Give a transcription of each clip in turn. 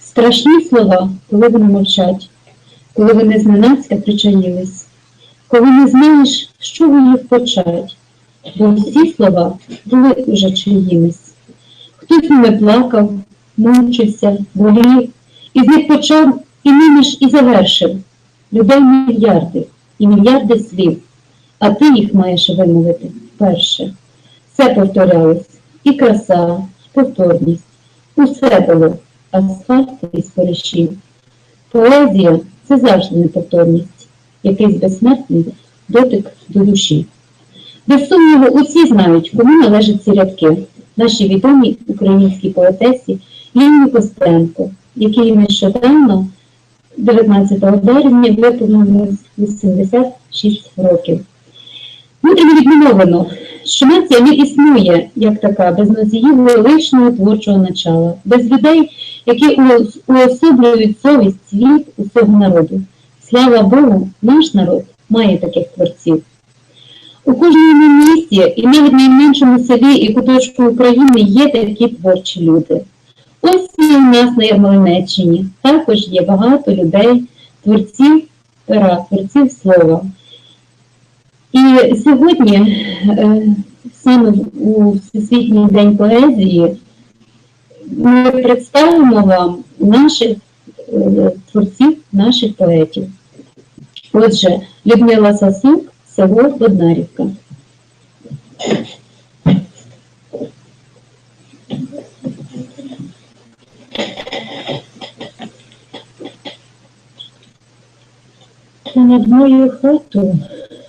Страшні слова, коли вони мовчать, коли вони зненацька причаїлись, коли не знаєш, що в їх почать, бо всі слова були уже чиїмись. Хтось ними плакав, мучився, болів, і з них почав і ними і завершив. Людей мільярди і мільярди слів, а ти їх маєш вимовити вперше. Все повторялось, і краса, і повторність. Усе було асфальт із споришів. Поезія це завжди неповторність, якийсь безсмертний дотик до душі. Без сумніву, усі знають, кому належать ці рядки, нашій відомій українській поетесі Ліні Костенко, якій нещодавно, 19 березня, виповнилось 86 років. Мудрим відмовлено, що нація не існує як така, без носіїв лишнього творчого начала, без людей, які уособлюють совість, світ усього народу. Слава Богу, наш народ має таких творців. У кожному місті і навіть найменшому селі і куточку України є такі творчі люди. Ось і у нас на Ярмолинеччині також є багато людей, творців пера, творців слова. І сьогодні, е, саме у Всесвітній день поезії, ми представимо вам наших е, творців, наших поетів. Отже, Людмила Сасук, село Боднарівка. Над мою хату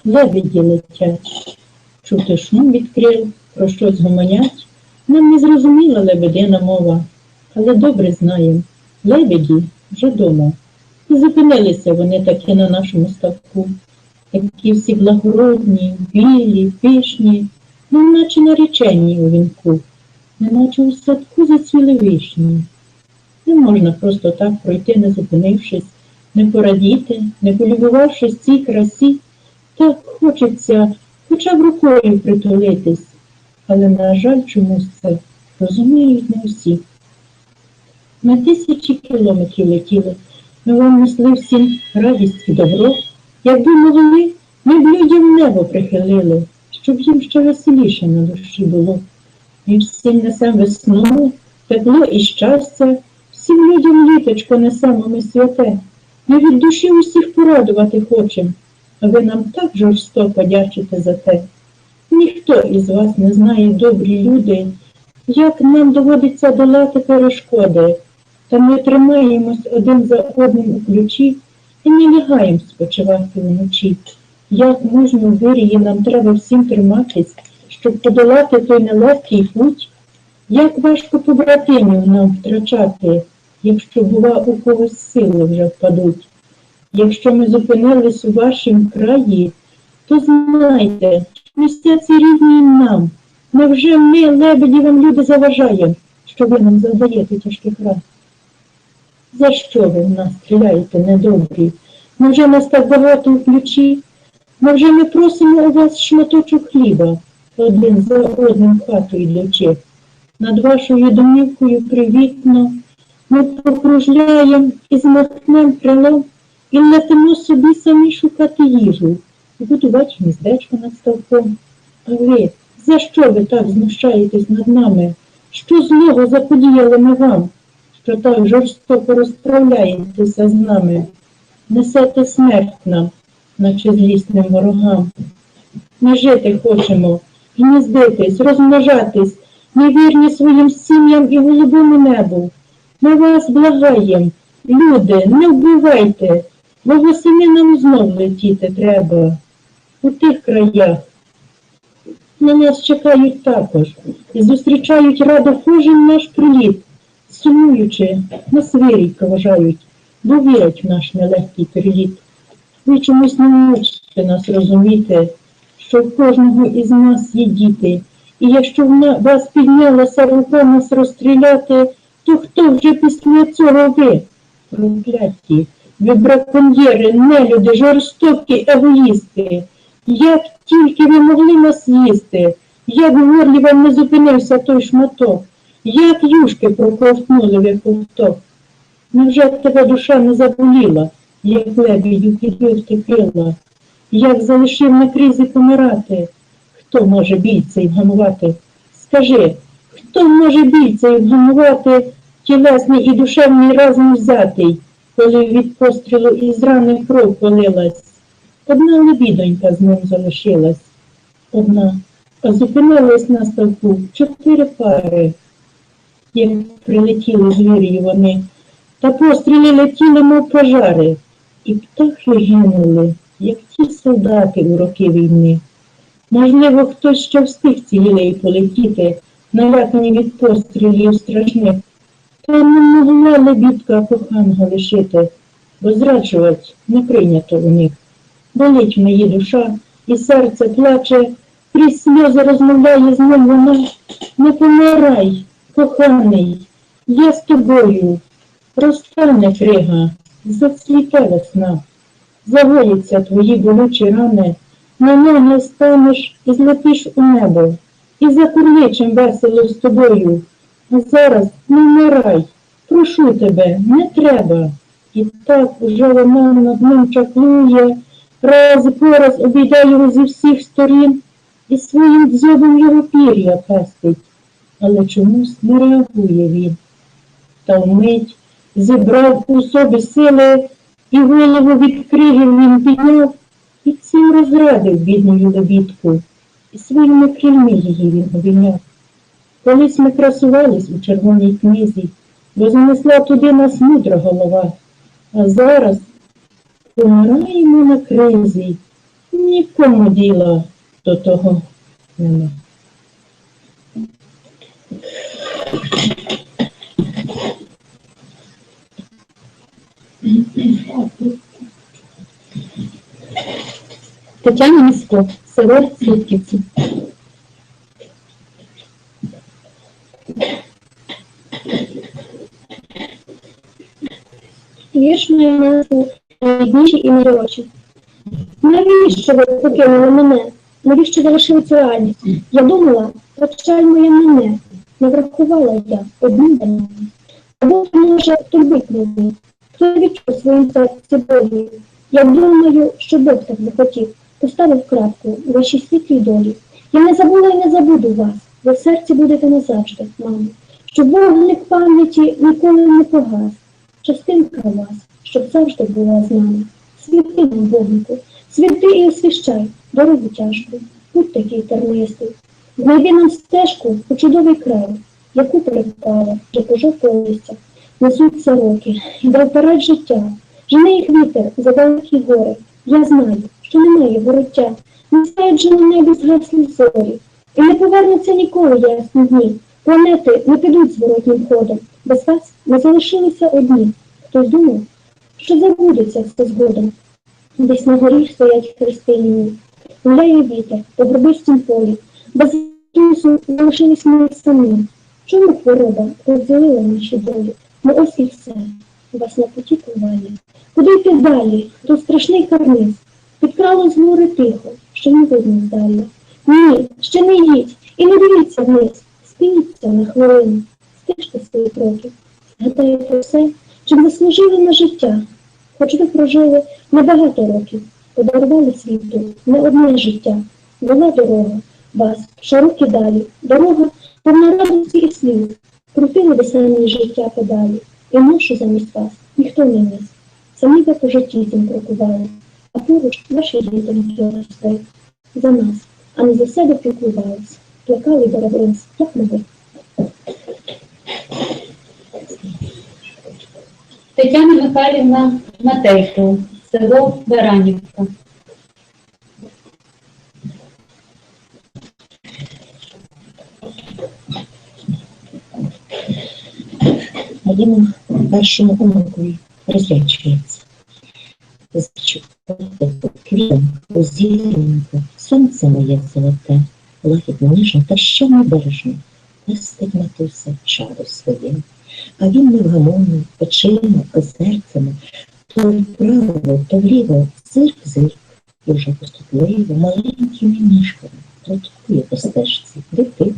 лебеді летять. Чути шум відкрив, про щось гомонять. Нам не зрозуміла лебедина мова, але добре знаєм. Лебеді вже дома. І зупинилися вони таки на нашому ставку. Які всі благородні, білі, пишні, ну, наче наречені у вінку, неначе у садку зацвіли вишні. Не можна просто так пройти, не зупинившись, не порадіти, не полюбувавшись цій красі, так хочеться хоча б рукою притулитись, але, на жаль, чомусь це розуміють не всі. Ми тисячі кілометрів летіли, ми вам несли всім радість і добро, якби могли, ми б людям небо прихилили, щоб їм ще веселіше на душі було. Ми всім несем весну, тепло і щастя, всім людям літочко несемо ми святе. Ми від душі усіх порадувати хочем, а ви нам так жорстоко дячите за те. Ніхто із вас не знає, добрі люди, як нам доводиться долати перешкоди, та ми тримаємось один за одним у ключі і не лягаємо спочивати вночі. Як можна в вирії нам треба всім триматись, щоб подолати той нелегкий путь? Як важко побратимів нам втрачати, якщо, бува, у когось сили вже впадуть? Якщо ми зупинились у вашім краї, то знайте, місяці рідні й нам. Невже ми, лебеді, вам люди заважаємо, що ви нам завдаєте тяжких ран? За що ви в нас стріляєте, недобрі? Невже нас так багато в ключі? Невже ми просимо у вас шматочок хліба, один за одним хату йдучи? Над вашою домівкою привітно ми покружляємо і змахнем крилом і летимо собі самі шукати їжу, і будувати гніздечко над ставком. А ви, за що ви так знущаєтесь над нами? Що злого заподіяли ми вам, що так жорстоко розправляєтеся з нами? Несете смерть нам, наче злісним ворогам. Ми жити хочемо, гніздитись, розмножатись, ми вірні своїм сім'ям і голубому небу. Ми вас благаєм, люди, не вбивайте, бо восени нам знов летіти треба. У тих краях на нас чекають також і зустрічають радо кожен наш приліт, сумуючи, нас вирійка вважають, бо вірять в наш нелегкий переліт. Ви чомусь не можете нас розуміти, що в кожного із нас є діти, і якщо в на- вас піднялася рука нас розстріляти, то хто вже після цього ви? Прокляті, ви браконьєри, нелюди, жорстокі егоїсти. Як тільки ви могли нас їсти, як в горлі вам не зупинився той шматок, як юшки проковтнули в ковток. Невже тебе душа не заболіла, як лебідю підбив ти крила, як залишив на кризі помирати? Хто може біль цей вгамувати? Скажи, хто може біль цей вгамувати, тілесний і душевний разом взятий, коли від пострілу із рани кров полилась? Одна лебідонька з ним залишилась. Одна, а зупинилась на ставку чотири пари, як прилетіли звірі вони, та постріли летіли, мов пожари, і птахи гинули, як ті солдати у роки війни. Можливо, хтось ще встиг цілілей полетіти, налякані від пострілів страшних, та не могла лебідка коханого лишити, бо зраджувати не прийнято у них. Болить в моїй душа, і серце плаче, крізь сльози розмовляє з ним вона. Не помирай, коханий, я з тобою. Розтане крига, зацвіте весна, загоїться твої болючі рани, на ноги станеш і злетиш у небо, і за курничем весело з тобою. А зараз не вмирай, прошу тебе, не треба. І так уже вона над ним чаклує, раз по раз обійде його зі всіх сторін і своїм дзьобом його пір'я пестить, але чомусь не реагує він. Та вмить зібрав у собі сили і голову від кригів він підняв і цим розрадив бідною лебідку, і своїми крильми її він обійняв. Колись ми красувались у червоній книзі, бо занесла туди нас мудра голова, а зараз помираємо на кризі, нікому діла до того нема. Тетяна Місько, село Свідківці. Вірш має назву і найдорожчі». Навіщо ви покинули мене? Навіщо залишили цю реальність? Я думала, печаль моя мене. Не врахувала я одну дану. Або, може, турбить мене. Хто відчув своїм серці болі? Я думаю, що Бог так захотів. Поставив крапку у вашій світлій долі. Я не забула і не забуду вас. Ви в серці будете назавжди, мамо. Щоб вогник пам'яті ніколи не погас частинка вас, щоб завжди була з нами. Світи нам, вогнику, світи і освіщай, дорогу тяжку, путь такий тернистий. Знайди нам стежку у чудовий край, яку перепала, вже пожовте листя, несуться роки, йде вперед життя, жени їх вітер за далекі гори. Я знаю, що немає вороття, не сяють же на небі згаслі зорі, і не повернуться ніколи ясні дні. Планети не підуть зворотнім ходом. Без вас ми залишилися одні. Хтось думав, що забудеться все згодом. Десь на горі стоять хрести лінії. Гуляє вітер по грубистім полі. Без кінцю залишились ми самі. Чому хвороба розділила наші долі? Ну ось і все. Вас на путі куває. Куди йти далі? Тут страшний карниз. Підкрало з тихо, що не видно здалі. Ні, ще не їдь і не дивіться вниз. Спініться на хвилину, стежте свої кроки, згадайте все, чим заслужили на життя. Хоч ви прожили небагато років, подарували світу не одне життя. Була дорога, вас, широкі далі, дорога повна радості і слів. Крутили ви життя подалі, і ношу замість вас ніхто не ніс. Самі ви по житті цим крокували, а поруч ваші діти росте. За нас, а не за себе піклувались плакали барабанці, як могли. Тетяна Михайлівна Матейко, село Баранівка. у першому онукові розрячується. Квітом озірненько, сонце моє золоте, лагідно ніжно та ще небережно, пестить матуся чару своїм. А він невгамовно, очима, озерцями, то вправо, то вліво, зирк-зирк, і вже поступливо маленькими ніжками Троткує по стежці дитина,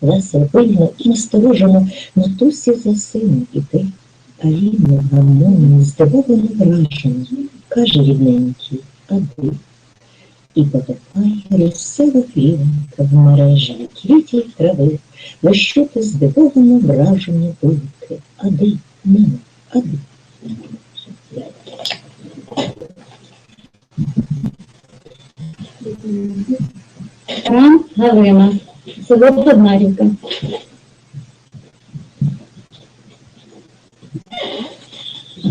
весело, пильно і насторожено матусі за сином іти. А він невгамовно, здивовано вражений, каже рідненький, ади. І потопає росева філонька в мережі квітів трави, бо що ти здивовано враження думки. Ади, мамо, ади. Ран Галина, село Поднарівка.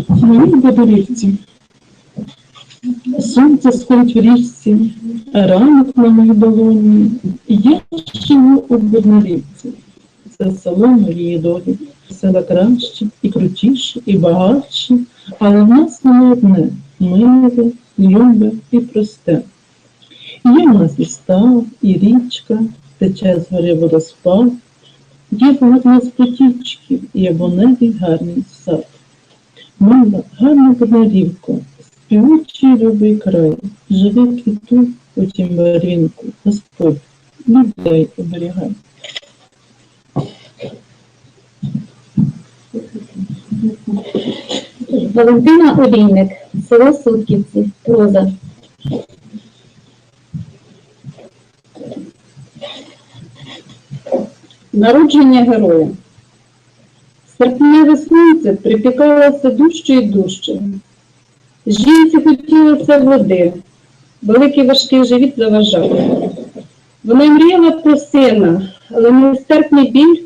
Мої бодорівці. Сонце сходить в річці, ранок на моїй долоні. Я живу у Боднарівці. Це село моєї долі. Села краще, і крутіше, і багатше, але в нас не одне миле, любе і просте. Є в нас і став, і річка, тече з гори водоспад, є в нас потічки, і абоневий гарний сад. Мила, гарна Поднарівко, співучий любий край, живе квіту у тім барвінку, Господь, людей оберігай. Валентина Олійник, село Сутківці, проза. Народження героя. Серпневе сонце припікалося дужче і дужче. Жінці хотілося води, великий важкий живіт заважав. Вона мріяла про сина, але нестерпний біль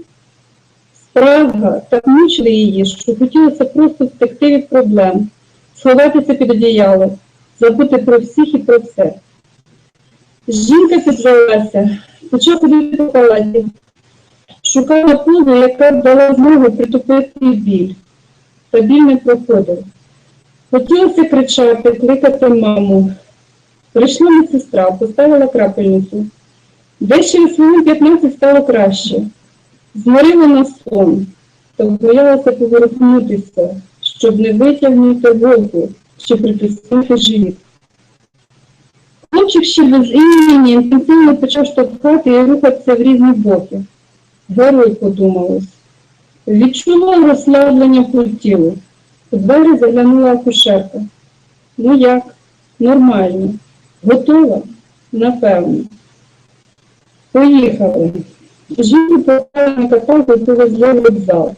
Спрага так мучили її, що хотілося просто втекти від проблем, сховатися під одіяло, забути про всіх і про все. Жінка підвелася, почала ходити по палаті, шукала позу, яка дала змогу притупити біль. Та біль не проходив. Хотілося кричати, кликати маму. Прийшла медсестра, поставила крапельницю. Десь через хвилин 15 стало краще. Зморила на сон, та боялася поворухнутися, щоб не витягнути голку чи притиснути живіт. Хлопчик ще без імені інтенсивно почав штовхати і рухатися в різні боки. Герой подумалось. Відчула розслаблення по тілу. У двері заглянула акушерка. Ну як? Нормально. Готова? Напевно. Поїхали. Жінку поставили на каталку і повезли в вокзал.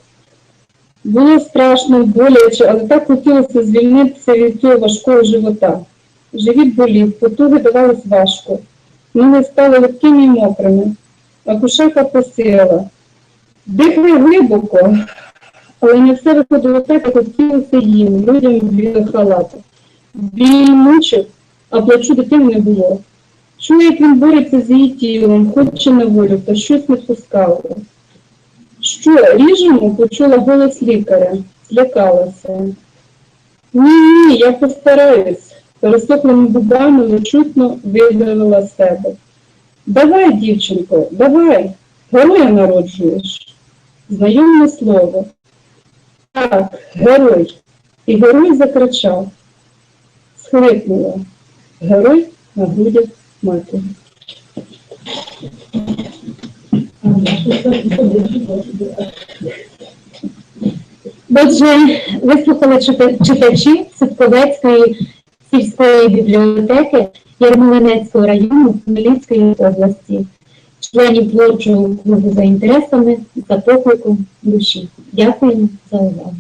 Було страшно, боляче, але так хотілося звільнитися від цього важкого живота. Живіт болів, потуги давались важко. Ноги стали легкими і мокрими. Акушерка посила. Дихай глибоко, але не все виходило так, як хотілося їм, людям в білих халатах. Біль мучив, а плачу дитини не було. Чує, як він бореться з її тілом, хоче на волю, та щось не пускало. Що, ріжемо? почула голос лікаря, злякалася. Ні, ні, я постараюсь, пересохлими губами нечутно видавила з себе. Давай, дівчинко, давай, героя народжуєш. Знайоме слово. Так, герой. І герой закричав. Схлипнула. Герой на грудях матері. Отже, вислухали читачі Садковецької сільської бібліотеки Ярмолинецького району Хмельницької області, членів творчого клубу за інтересами, за покликом душі. Дякуємо за увагу.